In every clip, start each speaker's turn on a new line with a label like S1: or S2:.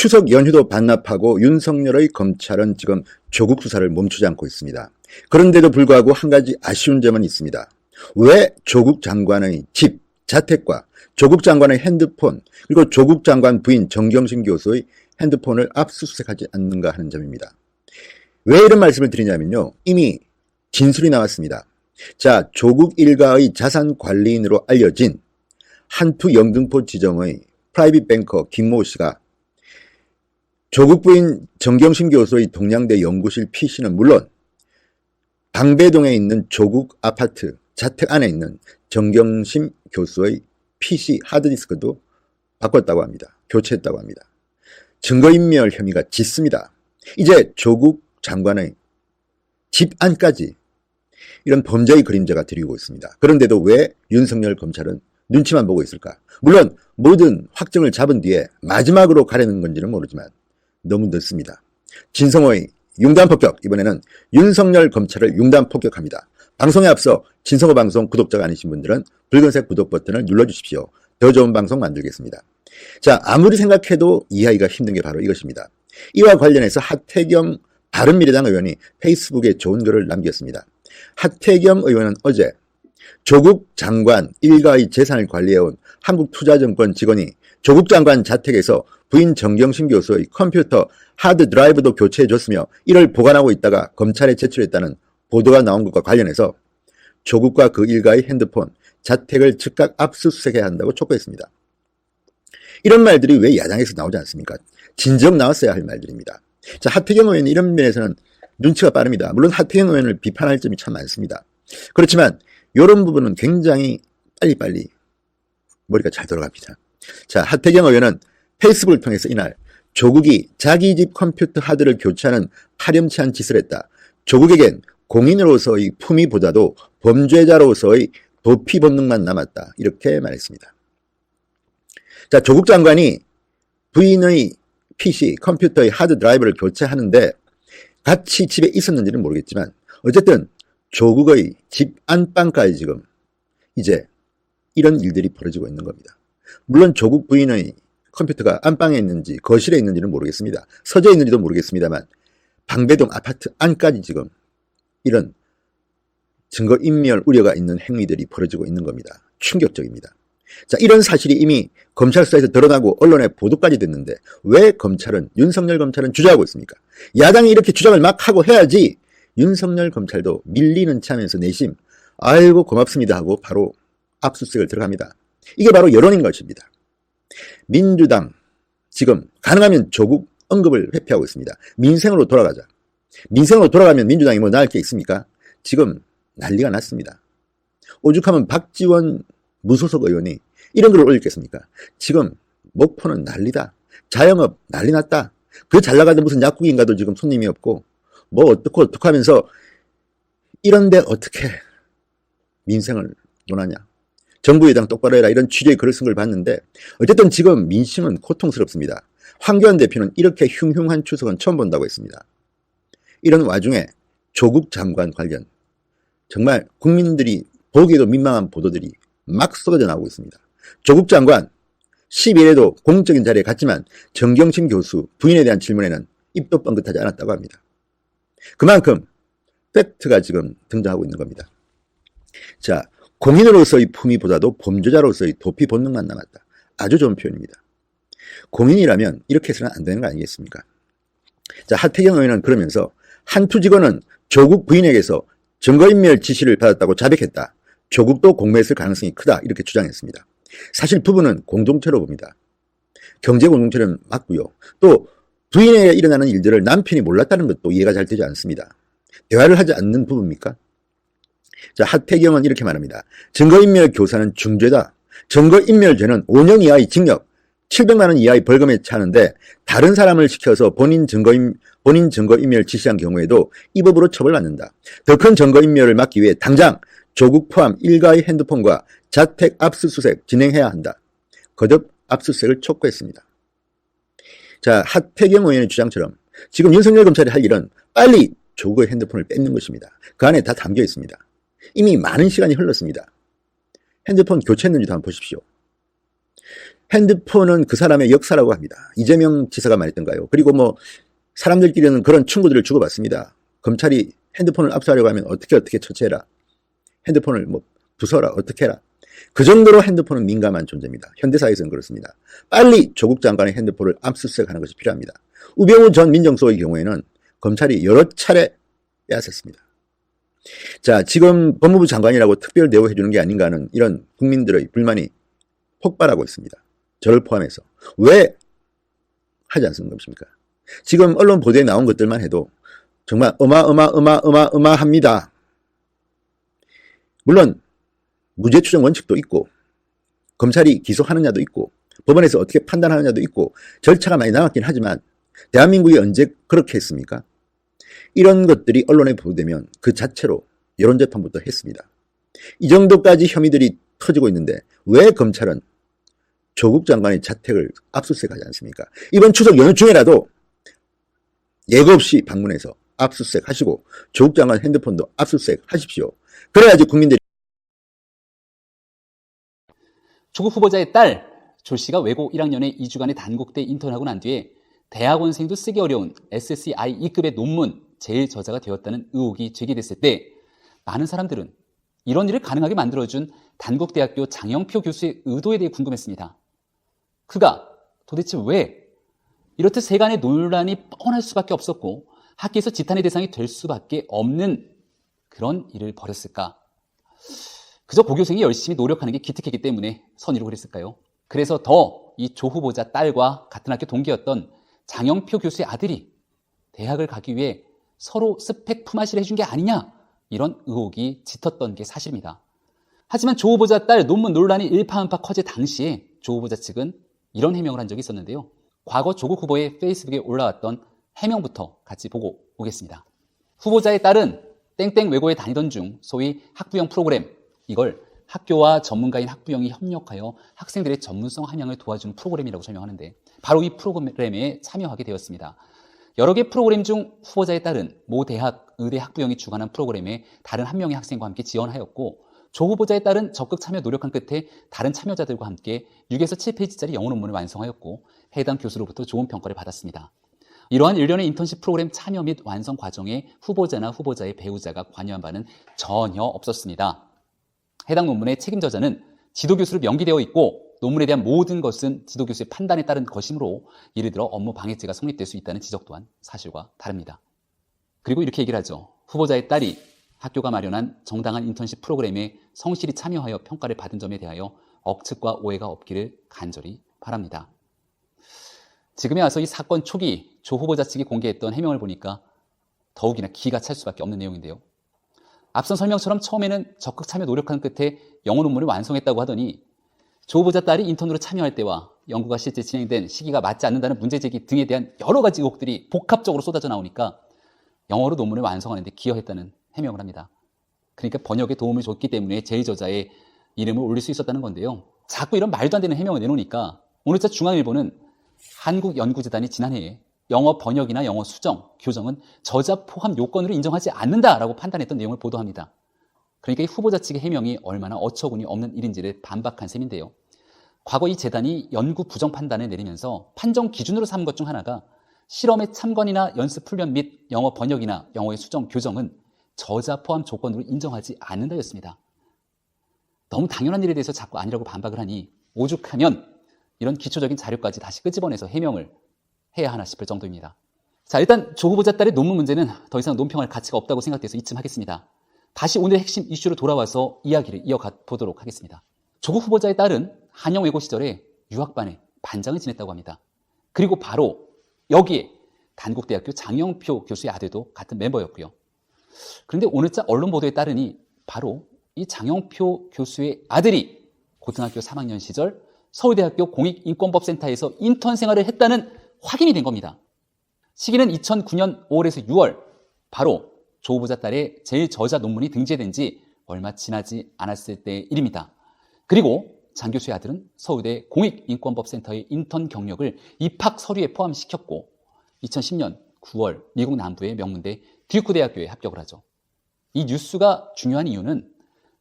S1: 추석 연휴도 반납하고 윤석열의 검찰은 지금 조국 수사를 멈추지 않고 있습니다. 그런데도 불구하고 한 가지 아쉬운 점은 있습니다. 왜 조국 장관의 집, 자택과 조국 장관의 핸드폰, 그리고 조국 장관 부인 정경심 교수의 핸드폰을 압수수색하지 않는가 하는 점입니다. 왜 이런 말씀을 드리냐면요. 이미 진술이 나왔습니다. 자, 조국 일가의 자산 관리인으로 알려진 한투 영등포 지점의 프라이빗 뱅커 김모 씨가 조국 부인 정경심 교수의 동양대 연구실 PC는 물론 방배동에 있는 조국 아파트 자택 안에 있는 정경심 교수의 PC 하드디스크도 바꿨다고 합니다. 교체했다고 합니다. 증거인멸 혐의가 짙습니다. 이제 조국 장관의 집 안까지 이런 범죄의 그림자가 들이고 있습니다. 그런데도 왜 윤석열 검찰은 눈치만 보고 있을까? 물론 모든 확정을 잡은 뒤에 마지막으로 가려는 건지는 모르지만 너무 늦습니다. 진성호의 융단 폭격 이번에는 윤석열 검찰을 융단 폭격합니다. 방송에 앞서 진성호 방송 구독자가 아니신 분들은 붉은색 구독 버튼을 눌러주십시오. 더 좋은 방송 만들겠습니다. 자 아무리 생각해도 이해하기가 힘든 게 바로 이것입니다. 이와 관련해서 하태경 바른미래당 의원이 페이스북에 좋은 글을 남겼습니다. 하태경 의원은 어제 조국 장관 일가의 재산을 관리해온 한국투자증권 직원이 조국 장관 자택에서 부인 정경심 교수의 컴퓨터 하드 드라이브도 교체해줬으며 이를 보관하고 있다가 검찰에 제출했다는 보도가 나온 것과 관련해서 조국과 그 일가의 핸드폰, 자택을 즉각 압수수색해야 한다고 촉구했습니다. 이런 말들이 왜 야당에서 나오지 않습니까? 진정 나왔어야 할 말들입니다. 자, 하태경 의원은 이런 면에서는 눈치가 빠릅니다. 물론 하태경 의원을 비판할 점이 참 많습니다. 그렇지만 이런 부분은 굉장히 빨리빨리 머리가 잘 돌아갑니다. 자, 하태경 의원은 페이스북을 통해서 이날 조국이 자기 집 컴퓨터 하드를 교체하는 파렴치한 짓을 했다. 조국에겐 공인으로서의 품위보다도 범죄자로서의 도피 본능만 남았다. 이렇게 말했습니다. 자, 조국 장관이 부인의 PC, 컴퓨터의 하드 드라이브를 교체하는데 같이 집에 있었는지는 모르겠지만 어쨌든 조국의 집 안방까지 지금 이제 이런 일들이 벌어지고 있는 겁니다. 물론 조국 부인의 컴퓨터가 안방에 있는지 거실에 있는지는 모르겠습니다. 서재 있는지도 모르겠습니다만 방배동 아파트 안까지 지금 이런 증거인멸 우려가 있는 행위들이 벌어지고 있는 겁니다. 충격적입니다. 자, 이런 사실이 이미 검찰 수사에서 드러나고 언론에 보도까지 됐는데 왜 검찰은 윤석열 검찰은 주저하고 있습니까? 야당이 이렇게 주장을 막 하고 해야지 윤석열 검찰도 밀리는 참에서 내심 아이고 고맙습니다 하고 바로 압수수색을 들어갑니다. 이게 바로 여론인 것입니다. 민주당 지금 가능하면 조국 언급을 회피하고 있습니다. 민생으로 돌아가자. 민생으로 돌아가면 민주당이 뭐 나을 게 있습니까? 지금 난리가 났습니다. 오죽하면 박지원 무소속 의원이 이런 글을 올렸겠습니까? 지금 목포는 난리다. 자영업 난리 났다. 그 잘 나가던 무슨 약국인가도 지금 손님이 없고 뭐 어떻고 어떻게 하면서 이런데 어떻게 민생을 논하냐. 정부 여당 똑바로 해라 이런 취지의 글을 쓴 걸 봤는데 어쨌든 지금 민심은 고통스럽습니다. 황교안 대표는 이렇게 흉흉한 추석은 처음 본다고 했습니다. 이런 와중에 조국 장관 관련 정말 국민들이 보기에도 민망한 보도들이 막 쏟아져 나오고 있습니다. 조국 장관 10일에도 공적인 자리에 갔지만 정경심 교수 부인에 대한 질문에는 입도 뻥긋하지 않았다고 합니다. 그만큼 팩트가 지금 등장하고 있는 겁니다. 자, 공인으로서의 품위보다도 범죄자로서의 도피 본능만 남았다. 아주 좋은 표현입니다. 공인이라면 이렇게 해서는 안 되는 거 아니겠습니까? 자, 하태경 의원은 그러면서 한투 직원은 조국 부인에게서 증거인멸 지시를 받았다고 자백했다. 조국도 공모했을 가능성이 크다. 이렇게 주장했습니다. 사실 부부는 공동체로 봅니다. 경제 공동체는 맞고요. 또 부인에게 일어나는 일들을 남편이 몰랐다는 것도 이해가 잘 되지 않습니다. 대화를 하지 않는 부부입니까? 자, 하태경은 이렇게 말합니다. 증거인멸 교사는 중죄다. 증거인멸죄는 5년 이하의 징역, 700만 원 이하의 벌금에 차는데 다른 사람을 시켜서 본인 증거인 본인 증거인멸 지시한 경우에도 이 법으로 처벌받는다. 더 큰 증거인멸을 막기 위해 당장 조국 포함 일가의 핸드폰과 자택 압수수색 진행해야 한다. 거듭 압수수색을 촉구했습니다. 자, 하태경 의원의 주장처럼 지금 윤석열 검찰이 할 일은 빨리 조국의 핸드폰을 뺏는 것입니다. 그 안에 다 담겨 있습니다. 이미 많은 시간이 흘렀습니다. 핸드폰 교체했는지도 한번 보십시오. 핸드폰은 그 사람의 역사라고 합니다. 이재명 지사가 말했던가요? 그리고 뭐 사람들끼리는 그런 충고들을 주고받습니다. 검찰이 핸드폰을 압수하려고 하면 어떻게 어떻게 처치해라. 핸드폰을 뭐 부숴라 어떻게 해라. 그 정도로 핸드폰은 민감한 존재입니다. 현대사에서는 그렇습니다. 빨리 조국 장관의 핸드폰을 압수수색하는 것이 필요합니다. 우병우 전 민정수석의 경우에는 검찰이 여러 차례 빼앗았습니다. 자, 지금 법무부 장관이라고 특별 대우해 주는 게 아닌가 하는 이런 국민들의 불만이 폭발하고 있습니다. 저를 포함해서. 왜 하지 않는 것입니까? 지금 언론 보도에 나온 것들만 해도 정말 어마어마어마어마어마합니다. 물론 무죄 추정 원칙도 있고 검찰이 기소하느냐도 있고 법원에서 어떻게 판단하느냐도 있고 절차가 많이 남았긴 하지만 대한민국이 언제 그렇게 했습니까? 이런 것들이 언론에 보도되면 그 자체로 여론재판부터 했습니다. 이 정도까지 혐의들이 터지고 있는데 왜 검찰은 조국 장관의 자택을 압수수색하지 않습니까? 이번 추석 연휴 중에라도 예고 없이 방문해서 압수수색 하시고 조국 장관 핸드폰도 압수수색 하십시오. 그래야지 국민들이
S2: 조국 후보자의 딸 조 씨가 외고 1학년에 2주간의 단국대 인턴하고 난 뒤에 대학원생도 쓰기 어려운 SCI 2급의 논문 제일 저자가 되었다는 의혹이 제기됐을 때 많은 사람들은 이런 일을 가능하게 만들어준 단국대학교 장영표 교수의 의도에 대해 궁금했습니다. 그가 도대체 왜 이렇듯 세간의 논란이 뻔할 수밖에 없었고 학계에서 지탄의 대상이 될 수밖에 없는 그런 일을 벌였을까? 그저 고교생이 열심히 노력하는 게 기특했기 때문에 선의로 그랬을까요? 그래서 더 이 조 후보자 딸과 같은 학교 동기였던 장영표 교수의 아들이 대학을 가기 위해 서로 스펙 품앗이를 해준 게 아니냐 이런 의혹이 짙었던 게 사실입니다. 하지만 조 후보자 딸 논문 논란이 일파만파 커질 당시에 조 후보자 측은 이런 해명을 한 적이 있었는데요. 과거 조국 후보의 페이스북에 올라왔던 해명부터 같이 보고 오겠습니다. 후보자의 딸은 땡땡 외고에 다니던 중 소위 학부형 프로그램 이걸 학교와 전문가인 학부형이 협력하여 학생들의 전문성 함양을 도와주는 프로그램이라고 설명하는데 바로 이 프로그램에 참여하게 되었습니다. 여러 개 프로그램 중 후보자에 따른 모 대학 의대 학부형이 주관한 프로그램에 다른 한 명의 학생과 함께 지원하였고 조 후보자에 따른 적극 참여 노력한 끝에 다른 참여자들과 함께 6에서 7페이지짜리 영어 논문을 완성하였고 해당 교수로부터 좋은 평가를 받았습니다. 이러한 일련의 인턴십 프로그램 참여 및 완성 과정에 후보자나 후보자의 배우자가 관여한 바는 전혀 없었습니다. 해당 논문의 책임저자는 지도교수로 명기되어 있고 논문에 대한 모든 것은 지도교수의 판단에 따른 것이므로 예를 들어 업무 방해죄가 성립될 수 있다는 지적 또한 사실과 다릅니다. 그리고 이렇게 얘기를 하죠. 후보자의 딸이 학교가 마련한 정당한 인턴십 프로그램에 성실히 참여하여 평가를 받은 점에 대하여 억측과 오해가 없기를 간절히 바랍니다. 지금에 와서 이 사건 초기 조 후보자 측이 공개했던 해명을 보니까 더욱이나 기가 찰 수밖에 없는 내용인데요. 앞선 설명처럼 처음에는 적극 참여 노력한 끝에 영어 논문을 완성했다고 하더니 조 후보자 딸이 인턴으로 참여할 때와 연구가 실제 진행된 시기가 맞지 않는다는 문제 제기 등에 대한 여러 가지 의혹들이 복합적으로 쏟아져 나오니까 영어로 논문을 완성하는 데 기여했다는 해명을 합니다. 그러니까 번역에 도움을 줬기 때문에 제1저자의 이름을 올릴 수 있었다는 건데요. 자꾸 이런 말도 안 되는 해명을 내놓으니까 오늘자 중앙일보는 한국연구재단이 지난해에 영어 번역이나 영어 수정, 교정은 저자 포함 요건으로 인정하지 않는다라고 판단했던 내용을 보도합니다. 그러니까 이 후보자 측의 해명이 얼마나 어처구니 없는 일인지를 반박한 셈인데요. 과거 이 재단이 연구 부정 판단을 내리면서 판정 기준으로 삼은 것 중 하나가 실험의 참관이나 연습 훈련 및 영어 번역이나 영어의 수정, 교정은 저자 포함 조건으로 인정하지 않는다였습니다. 너무 당연한 일에 대해서 자꾸 아니라고 반박을 하니 오죽하면 이런 기초적인 자료까지 다시 끄집어내서 해명을 해야 하나 싶을 정도입니다. 자, 일단 조 후보자 딸의 논문 문제는 더 이상 논평할 가치가 없다고 생각돼서 이쯤 하겠습니다. 다시 오늘의 핵심 이슈로 돌아와서 이야기를 이어가 보도록 하겠습니다. 조국 후보자의 딸은 한영 외고 시절에 유학반에 반장을 지냈다고 합니다. 그리고 바로 여기에 단국대학교 장영표 교수의 아들도 같은 멤버였고요. 그런데 오늘자 언론 보도에 따르니 바로 이 장영표 교수의 아들이 고등학교 3학년 시절 서울대학교 공익인권법센터에서 인턴 생활을 했다는 확인이 된 겁니다. 시기는 2009년 5월에서 6월, 바로 조 후보자 딸의 제일 저자 논문이 등재된 지 얼마 지나지 않았을 때의 일입니다. 그리고 장 교수의 아들은 서울대 공익인권법센터의 인턴 경력을 입학 서류에 포함시켰고 2010년 9월 미국 남부의 명문대 듀크 대학교에 합격을 하죠. 이 뉴스가 중요한 이유는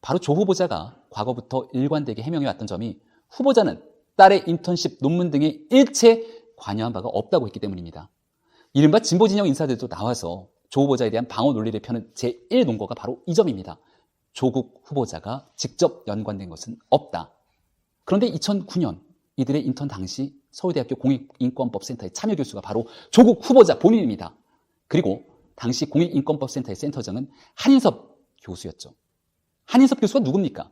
S2: 바로 조 후보자가 과거부터 일관되게 해명해 왔던 점이 후보자는 딸의 인턴십 논문 등에 일체 관여한 바가 없다고 했기 때문입니다. 이른바 진보 진영 인사들도 나와서 조 후보자에 대한 방어 논리를 펴는 제1 논거가 바로 이 점입니다. 조국 후보자가 직접 연관된 것은 없다. 그런데 2009년 이들의 인턴 당시 서울대학교 공익인권법센터의 참여 교수가 바로 조국 후보자 본인입니다. 그리고 당시 공익인권법센터의 센터장은 한인섭 교수였죠. 한인섭 교수가 누굽니까?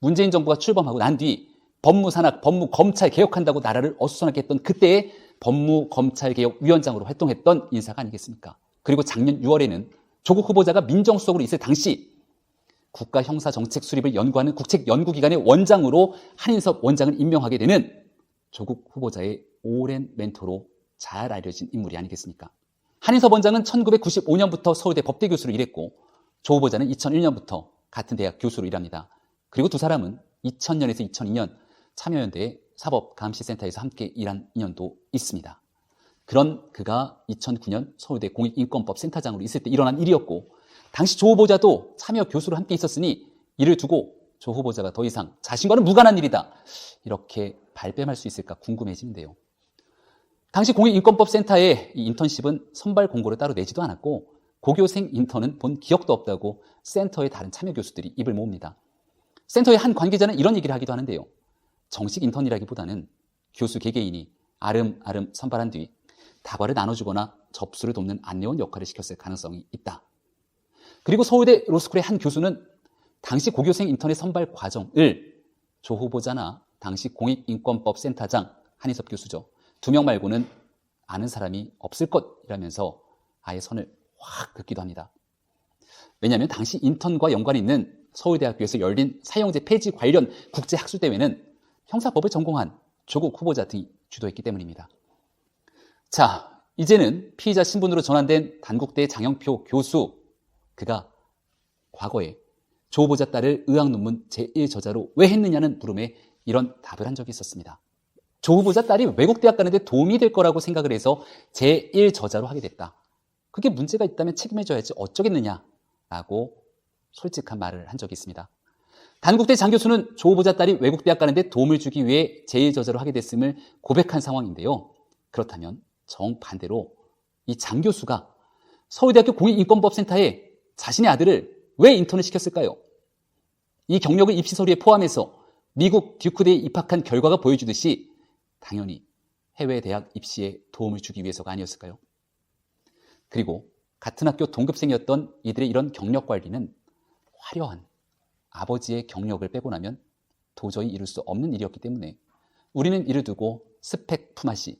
S2: 문재인 정부가 출범하고 난 뒤 법무산학, 법무검찰 개혁한다고 나라를 어수선하게 했던 그때의 법무검찰개혁위원장으로 활동했던 인사가 아니겠습니까? 그리고 작년 6월에는 조국 후보자가 민정수석으로 있을 당시 국가 형사 정책 수립을 연구하는 국책연구기관의 원장으로 한인섭 원장을 임명하게 되는 조국 후보자의 오랜 멘토로 잘 알려진 인물이 아니겠습니까? 한인섭 원장은 1995년부터 서울대 법대 교수로 일했고 조 후보자는 2001년부터 같은 대학 교수로 일합니다. 그리고 두 사람은 2000년에서 2002년 참여연대 사법감시센터에서 함께 일한 인연도 있습니다. 그런 그가 2009년 서울대 공익인권법 센터장으로 있을 때 일어난 일이었고 당시 조 후보자도 참여 교수로 함께 있었으니 이를 두고 조 후보자가 더 이상 자신과는 무관한 일이다. 이렇게 발뺌할 수 있을까 궁금해지는데요. 당시 공익인권법 센터의 이 인턴십은 선발 공고를 따로 내지도 않았고 고교생 인턴은 본 기억도 없다고 센터의 다른 참여 교수들이 입을 모읍니다. 센터의 한 관계자는 이런 얘기를 하기도 하는데요. 정식 인턴이라기보다는 교수 개개인이 아름아름 선발한 뒤 다과를 나눠주거나 접수를 돕는 안내원 역할을 시켰을 가능성이 있다. 그리고 서울대 로스쿨의 한 교수는 당시 고교생 인턴의 선발 과정을 조 후보자나 당시 공익인권법 센터장 한희섭 교수죠. 두 명 말고는 아는 사람이 없을 것이라면서 아예 선을 확 긋기도 합니다. 왜냐하면 당시 인턴과 연관이 있는 서울대학교에서 열린 사형제 폐지 관련 국제학술대회는 형사법을 전공한 조국 후보자 등이 주도했기 때문입니다. 자, 이제는 피의자 신분으로 전환된 단국대 장영표 교수, 그가 과거에 조 후보자 딸을 의학 논문 제1저자로 왜 했느냐는 물음에 이런 답을 한 적이 있었습니다. 조 후보자 딸이 외국 대학 가는데 도움이 될 거라고 생각을 해서 제1저자로 하게 됐다. 그게 문제가 있다면 책임져야지 어쩌겠느냐라고 솔직한 말을 한 적이 있습니다. 단국대 장 교수는 조 후보자 딸이 외국 대학 가는데 도움을 주기 위해 제1저자로 하게 됐음을 고백한 상황인데요. 그렇다면 정반대로 이 장 교수가 서울대학교 공익인권법센터에 자신의 아들을 왜 인턴을 시켰을까요? 이 경력을 입시 서류에 포함해서 미국 듀크대에 입학한 결과가 보여주듯이 당연히 해외 대학 입시에 도움을 주기 위해서가 아니었을까요? 그리고 같은 학교 동급생이었던 이들의 이런 경력 관리는 화려한 아버지의 경력을 빼고 나면 도저히 이룰 수 없는 일이었기 때문에 우리는 이를 두고 스펙 품앗이,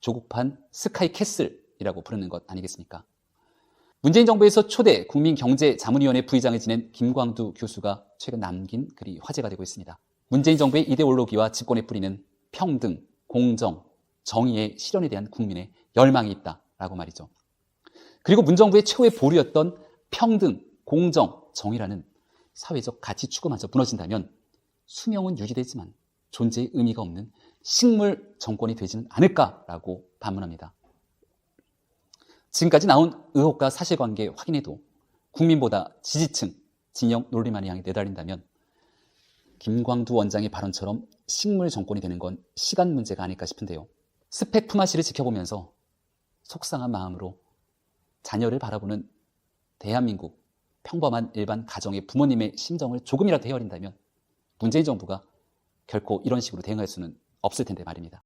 S2: 조국판 스카이 캐슬이라고 부르는 것 아니겠습니까? 문재인 정부에서 초대 국민경제자문위원회 부의장을 지낸 김광두 교수가 최근 남긴 글이 화제가 되고 있습니다. 문재인 정부의 이데올로기와 집권에 뿌리는 평등, 공정, 정의의 실현에 대한 국민의 열망이 있다라고 말이죠. 그리고 문정부의 최후의 보루였던 평등, 공정, 정의라는 사회적 가치 추구마저 무너진다면 수명은 유지되지만 존재의 의미가 없는 식물 정권이 되지는 않을까라고 반문합니다. 지금까지 나온 의혹과 사실관계 확인해도 국민보다 지지층, 진영 논리만을 향해 내달린다면 김광두 원장의 발언처럼 식물 정권이 되는 건 시간 문제가 아닐까 싶은데요. 스펙 품앗이를 지켜보면서 속상한 마음으로 자녀를 바라보는 대한민국 평범한 일반 가정의 부모님의 심정을 조금이라도 헤아린다면 문재인 정부가 결코 이런 식으로 대응할 수는 없을 텐데 말입니다.